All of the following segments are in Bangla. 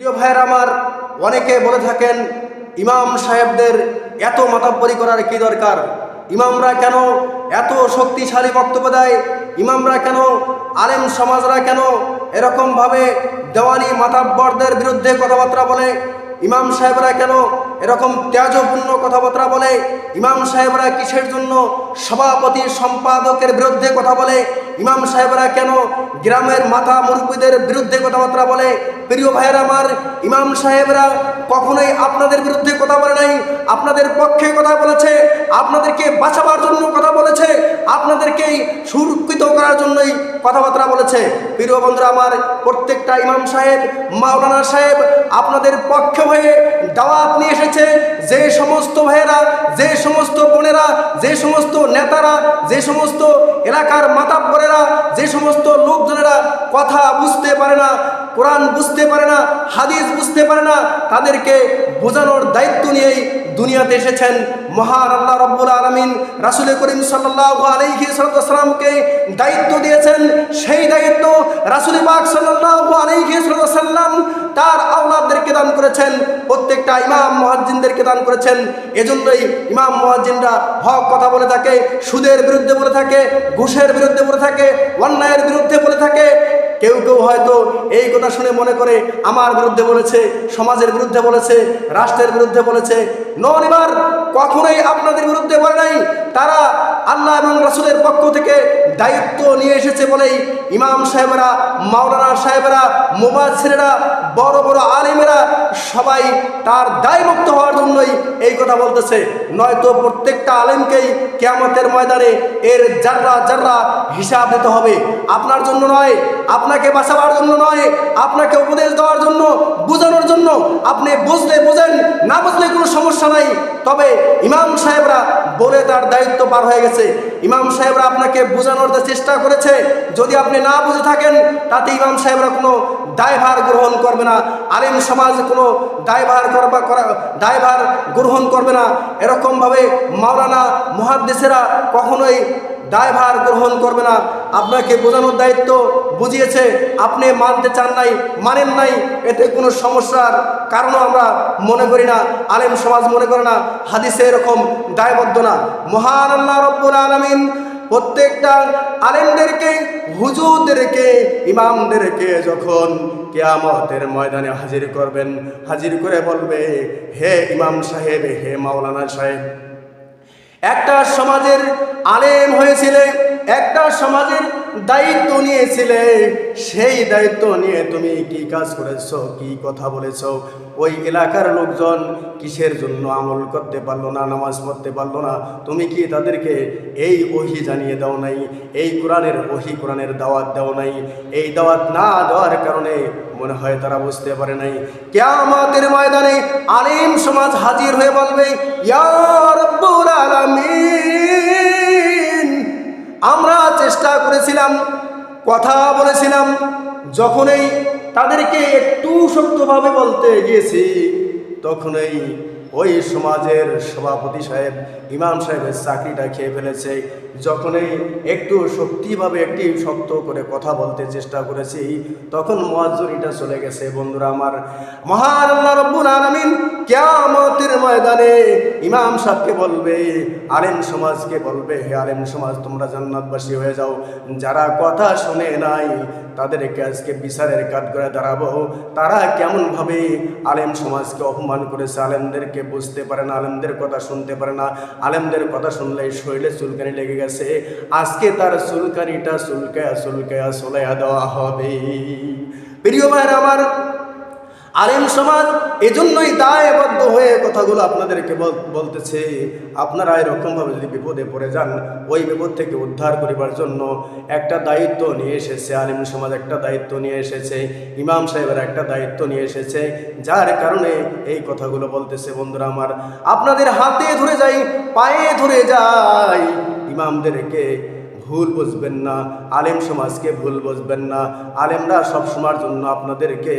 প্রিয় ভাইয়ের আমার অনেকে বলে থাকেন, ইমাম সাহেবদের এত মাতাব্বরি করার কি দরকার? ইমামরা কেন এত শক্তিশালী বক্তব্য দেয়? ইমামরা কেন আলেম সমাজরা কেন এরকমভাবে দেওয়ানি মাতাব্বরদের বিরুদ্ধে কথাবার্তা বলে? ইমাম সাহেবরা কেন এরকম ত্যাজপূর্ণ কথাবার্তা বলে, ইমাম সাহেবরা কিসের জন্য সভাপতি সম্পাদকের বিরুদ্ধে কথা বলে, ইমাম সাহেবরা কেন গ্রামের মাথা মুরব্বীদের বিরুদ্ধে কথাবার্তা বলে? প্রিয় ভাইয়ের আমার, ইমাম সাহেবরা কখনোই আপনাদের বিরুদ্ধে কথা বলে নাই, আপনাদের পক্ষে কথা বলেছে, আপনাদেরকে বাঁচাবার জন্য কথা বলেছে, আপনাদেরকেই সুরক্ষিত করার জন্যই কথাবার্তা বলেছে। প্রিয় বন্ধুরা আমার, প্রত্যেকটা ইমাম সাহেব, মাওলানা সাহেব, আপনাদের পক্ষে হয়ে দাওয়াত নিয়ে এসেছে। যে সমস্ত ভাইয়েরা, যে সমস্ত বোনেরা, যে সমস্ত নেতারা, যে সমস্ত এলাকার মাতাব্বরেরা, যে সমস্ত লোকজনেরা কথা বুঝতে পারে না, কোরআন বুঝতে পারে না, হাদিস বুঝতে পারে না, তাদেরকে বোঝানোর দায়িত্ব নিয়েই দুনিয়াতে এসেছেন মহান আল্লাহ রব্বুল আলমিন রাসুল করিম সাল্লাহ দায়িত্ব দিয়েছেন। সেই দায়িত্ব রাসুল পাক সাল্লাহ তার আওলাদদেরকে দান করেছেন। প্রত্যেকটা ইমাম মহাজিনদেরকে দান করেছেন। এজন্যই ইমাম মহাজিনরা হক কথা বলে থাকে, সুদের বিরুদ্ধে বলে থাকে, ঘুষের বিরুদ্ধে বলে থাকে, অন্যায়ের বিরুদ্ধে বলে থাকে। কেউ কেউ হয়তো এই কথা শুনে মনে করে আমার বিরুদ্ধে বলেছে, সমাজের বিরুদ্ধে বলেছে, রাষ্ট্রের বিরুদ্ধে বলেছে। নন এবার কখনোই আপনাদের বিরুদ্ধে বলে নাই, তারা আল্লাহ এবং রাসুলের পক্ষ থেকে দায়িত্ব নিয়ে এসেছে বলেই ইমাম সাহেবরা, মাওলানা সাহেবরা মুবাসিরেরা বড় বড় আলিমেরা সবাই তার দায়মুক্ত হওয়ার জন্যই এই কথা বলতেছে। নয়তো প্রত্যেকটা আলেমকেই কেয়ামতের ময়দানে এর জাররা জাররা হিসাব দিতে হবে। আপনার জন্য নয়, আপনাকে বাঁচাবার জন্য নয়, আপনাকে উপদেশ দেওয়ার জন্য, বোঝানোর জন্য। আপনি বুঝলে বোঝেন, না বুঝলে কোনো সমস্যা নাই। তবে ইমাম সাহেবরা বলে তার দায়িত্ব পার হয়ে গেছে। ইমাম সাহেবরা আপনাকে বোঝানোর চেষ্টা করেছে, যদি আপনি না বুঝে থাকেন, তাতে ইমাম সাহেবরা কোনো দায়ভার গ্রহণ করবে না। আলিম সমাজ কোনো দায়ভার করবা করা দায়ভার গ্রহণ করবে না। এরকমভাবে মাওলানা মহাদ্দেশেরা কখনোই দায়ভার গ্রহণ করবে না। আপনাকে বোঝানোর দায়িত্ব বুঝিয়েছে, আপনি মানতে চান নাই, মানেন নাই, এতে কোনো সমস্যার কারণও আমরা মনে করি না, আলেম সমাজ মনে করে না, হাদিসে এরকম দায়বদ্ধ না। মহান আল্লাহ রব্বুল আলমিন প্রত্যেকটা আলেমদেরকে, হুজুরদেরকে, ইমামদেরকে যখন কেয়ামতের ময়দানে হাজির করবেন, হাজির করে বলবে, হে ইমাম সাহেব, হে মাওলানা সাহেব, একটা সমাজের আলেম হয়েছিলে, একটা সমাজের দায়িত্ব নিয়েছিলে, সেই দায়িত্ব নিয়ে তুমি কি কাজ করেছ, কি কথা বলেছ? ওই এলাকার লোকজন কিসের জন্য আমল করতে পারল না, নামাজ পড়তে পারল না? তুমি কি তাদেরকে এই ওহি জানিয়ে দাও নাই, এই কোরআনের ওহি কোরআনের দাওয়াত দাও নাই? এই দাওয়াত না দেওয়ার কারণে মনে হয় তারা বুঝতে পারে নাই। কেয়ামতের ময়দানে আলিম সমাজ হাজির হয়ে বলবে, ইয়া রব্বুল আলামিন! আমরা চেষ্টা করেছিলাম, কথা বলেছিলাম, যখনই তাদেরকে একটু শক্তভাবে বলতে গিয়েছি, তখনই ওই সমাজের সভাপতি সাহেব, ইমাম সাহেবের চাকরিটা খেয়ে ফেলেছে। যখনই একটু শক্তিভাবে, একটি শক্ত করে কথা বলতে চেষ্টা করেছি, তখন মোয়াজ্জরিটা চলে গেছে। বন্ধুরা আমার, মহান রব্বুল আলামিন কিয়ামতের ময়দানে ইমাম সাহেবকে বলবে, আলেম সমাজকে বলবে, হে আলেম সমাজ, তোমরা জান্নাতবাসী হয়ে যাও। যারা কথা শুনে নাই, তাদেরকে আজকে বিচারের কাঠ করে দাঁড়াবো। তারা কেমনভাবে আলেম সমাজকে অপমান করেছে, আলেমদেরকে বুঝতে পারে না, আলেমদের কথা শুনতে পারে না। আলেমদের কথা শুনলে শরীরে চুলকানি লেগে গেছে। আজকে তার চুলকানিটা চুলকায়া চুলকায়া চলাইয়া দেওয়া হবে। প্রিয় ভাইয়ের আমার আলিম সমাজ এজন্যই দায়বদ্ধ হয়ে কথাগুলো আপনাদেরকে বল- বলতেছে। আপনারা এরকমভাবে যদি বিপদে পড়ে যান, ওই বিপদ থেকে উদ্ধার করিবার জন্য একটা দায়িত্ব নিয়ে এসেছে, আলিম সমাজ একটা দায়িত্ব নিয়ে এসেছে, ইমাম সাহেবের একটা দায়িত্ব নিয়ে এসেছে। যার কারণে এই কথাগুলো বলতেছে, বন্ধুরা আমার। আপনাদের হাতে ধরে যাই, পায়ে ধরে যাই, ইমামদেরকে ভুল বুঝবেন না, আলেম সমাজকে ভুল বুঝবেন না। আলেমরা সব সময়ের জন্য আপনাদেরকে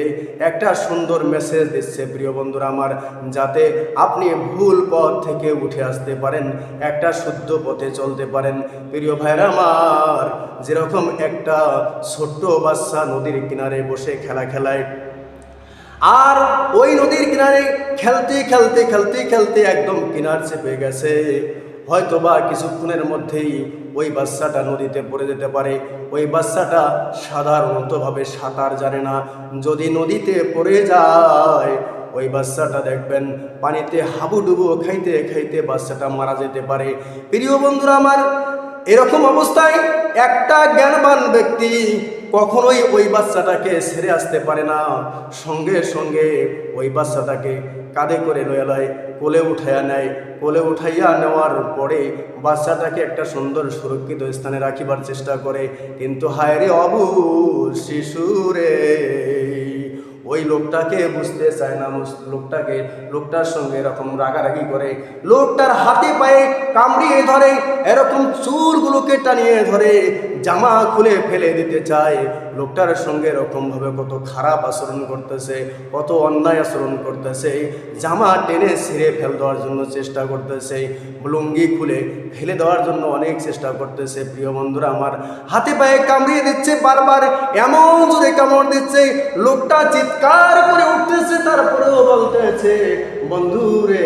একটা সুন্দর মেসেজ দিচ্ছে, প্রিয় বন্ধুরা আমার, যাতে আপনি ভুল পথ থেকে উঠে আসতে পারেন, একটা শুদ্ধ পথে চলতে পারেন। প্রিয় ভাইরা আমার, যেরকম একটা ছোট্ট বাচ্চা নদীর কিনারে বসে খেলা খেলায়, আর ওই নদীর কিনারে খেলতে খেলতে খেলতে খেলতে একদম কিনার চেপে গেছে। হয়তোবা কিছুক্ষণের মধ্যেই ওই বাচ্চাটা নদীতে পড়ে যেতে পারে, ওই বাচ্চাটা সাধারণতভাবে সাঁতার জানে না। যদি নদীতে পড়ে যায়, ওই বাচ্চাটা দেখবেন পানিতে হাবুডুবু খাইতে খাইতে বাচ্চাটা মারা যেতে পারে। প্রিয় বন্ধুরা আমার, এরকম অবস্থায় একটা জ্ঞানবান ব্যক্তি কখনোই ওই বাচ্চাটাকে ছেড়ে আসতে পারে না। সঙ্গে সঙ্গে ওই বাচ্চাটাকে কাঁধে করে লয়ে লয় কোলে উঠাইয়া নেয়। কোলে উঠাইয়া নেওয়ার পরে বাচ্চাটাকে একটা সুন্দর সুরক্ষিত স্থানে রাখিবার চেষ্টা করে। কিন্তু হায় রে অবু শিশুরে। ওই লোকটাকে বুঝতে চায় না লোকটাকে, লোকটার সঙ্গে এরকম রাগারাগি করে। লোকটার হাতে পায়ে কামড়িয়ে ধরে, এরকম চুলগুলোকে টানিয়ে ধরে, জামা খুলে ফেলে দিতে চায়। লোকটার সঙ্গে এরকমভাবে কত খারাপ আচরণ করতেছে, কত অন্যায় আচরণ করতেছে। জামা টেনে ছিঁড়ে ফেল দেওয়ার জন্য চেষ্টা করতেছে, লুঙ্গি খুলে ফেলে দেওয়ার জন্য অনেক চেষ্টা করতেছে। প্রিয় বন্ধুরা আমার, হাতে পায়ে কামড়িয়ে দিচ্ছে বারবার, এমন জোরে কামড় দিচ্ছে, লোকটা চিৎকার করে উঠতেছে, তারপরেও বলতেছে, বন্ধুরে,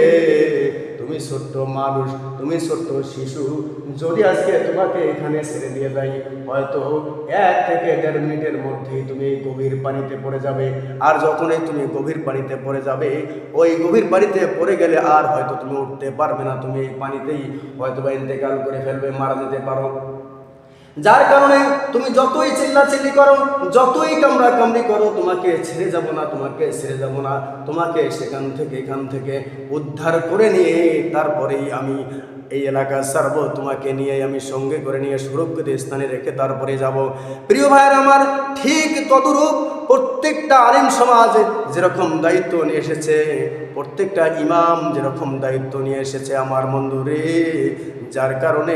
তুমি ছোট্ট মানুষ, তুমি ছোট্ট শিশু, যদি আজকে তোমাকে এখানে ছেড়ে দিয়ে যাই, হয়তো এক থেকে দেড় মিনিটের মধ্যেই তুমি গভীর পানিতে পড়ে যাবে। আর যখনই তুমি গভীর পানিতে পড়ে যাবে, ওই গভীর পানিতে পড়ে গেলে আর হয়তো তুমি উঠতে পারবে না। তুমি এই পানিতেই হয়তো বা ইন্তেকাল করে ফেলবে, মারা যেতে পারো। যার কারণে তুমি যতই চিল্লাচিল্লি করো, যতই কামড়া কামড়ি করো, তোমাকে ছেড়ে যাব না, তোমাকে ছেড়ে যাব না। তোমাকে সেখান থেকে, এখান থেকে উদ্ধার করে নিয়ে তারপরেই আমি এই এলাকা সারব। তোমাকে নিয়ে আমি সঙ্গে করে নিয়ে সুরক্ষিত স্থানে রেখে তারপরে যাব। প্রিয় ভাইয়ের আমার ঠিক তদরূপ প্রত্যেকটা আলিম সমাজ যেরকম দায়িত্ব নিয়ে এসেছে, প্রত্যেকটা ইমাম যেরকম দায়িত্ব নিয়ে এসেছে আমার বন্ধুরে, যার কারণে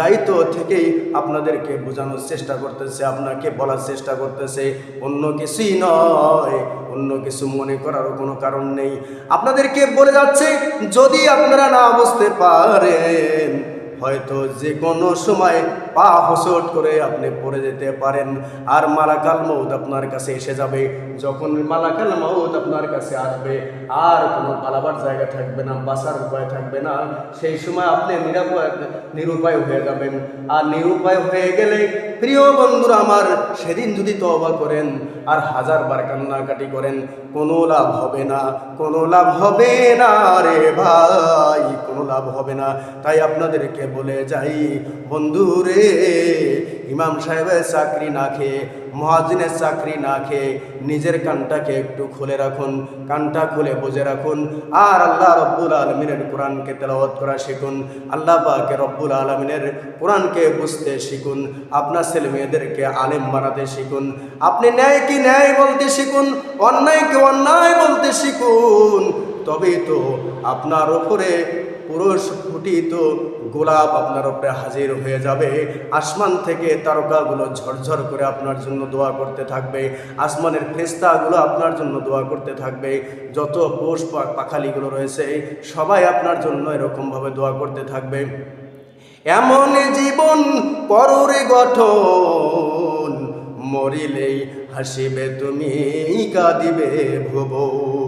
দায়িত্ব থেকেই আপনাদেরকে বোঝানোর চেষ্টা করতেছে, আপনাকে বলার চেষ্টা করতেছে। অন্য কিছুই নয়, অন্য কিছু মনে করারও কোনো কারণ নেই। আপনাদেরকে বলে যাচ্ছে, যদি আপনারা না বুঝতে পারেন হয়তো যে কোনো সময় পা হসট করে আপনি পড়ে যেতে পারেন। আর মালাকাল মৌত আপনার কাছে এসে যাবে। যখন মালাকাল মৌত আপনার কাছে আসবে, আর কোনো পালাবার জায়গা থাকবে না বাসার উপায় থাকবে না। সেই সময় আপনি নিরাপদ নিরুপায় হয়ে যাবেন। আর নিরুপায় হয়ে গেলে প্রিয় বন্ধুরা আমার, সেদিন যদি তবা করেন আর হাজার বার কান্নাকাটি করেন, কোনো লাভ হবে না, কোনো লাভ হবে না রে ভাই, কোনো লাভ হবে না। তাই আপনাদেরকে বলে যাই বন্ধু রে ইমাম সাহেবের চাকরি না খেয়ে, মহাজিনের চাকরি না খেয়ে নিজের কানটাকে একটু খুলে রাখুন, কানটা খুলে বুঝে রাখুন, আর আল্লাহ রব্বুল আলমিনের কোরআনকে তেলাওয়াত করা শিখুন, আল্লাহ পাকে রব্বুল আলমিনের কোরআনকে বুঝতে শিখুন, আপনার ছেলে মেয়েদেরকে আলেম বানাতে শিখুন, আপনি ন্যায় কি ন্যায় বলতে শিখুন অন্যায়কে অন্যায় বলতে শিখুন, তবেই তো আপনার ওপরে পুরুষ ফুটিত গোলাপ আপনার উপরে হাজির হয়ে যাবে। আসমান থেকে তারকাগুলো ঝরঝর করে আপনার জন্য দোয়া করতে থাকবে। আসমানের ফেস্তাগুলো আপনার জন্য দোয়া করতে থাকবে। যত পোষ পাখালিগুলো রয়েছে, সবাই আপনার জন্য এরকমভাবে দোয়া করতে থাকবে। এমন জীবন কররে গঠন, মরিলেই হাসিবে তুমি, কাঁদিবে ভুবন।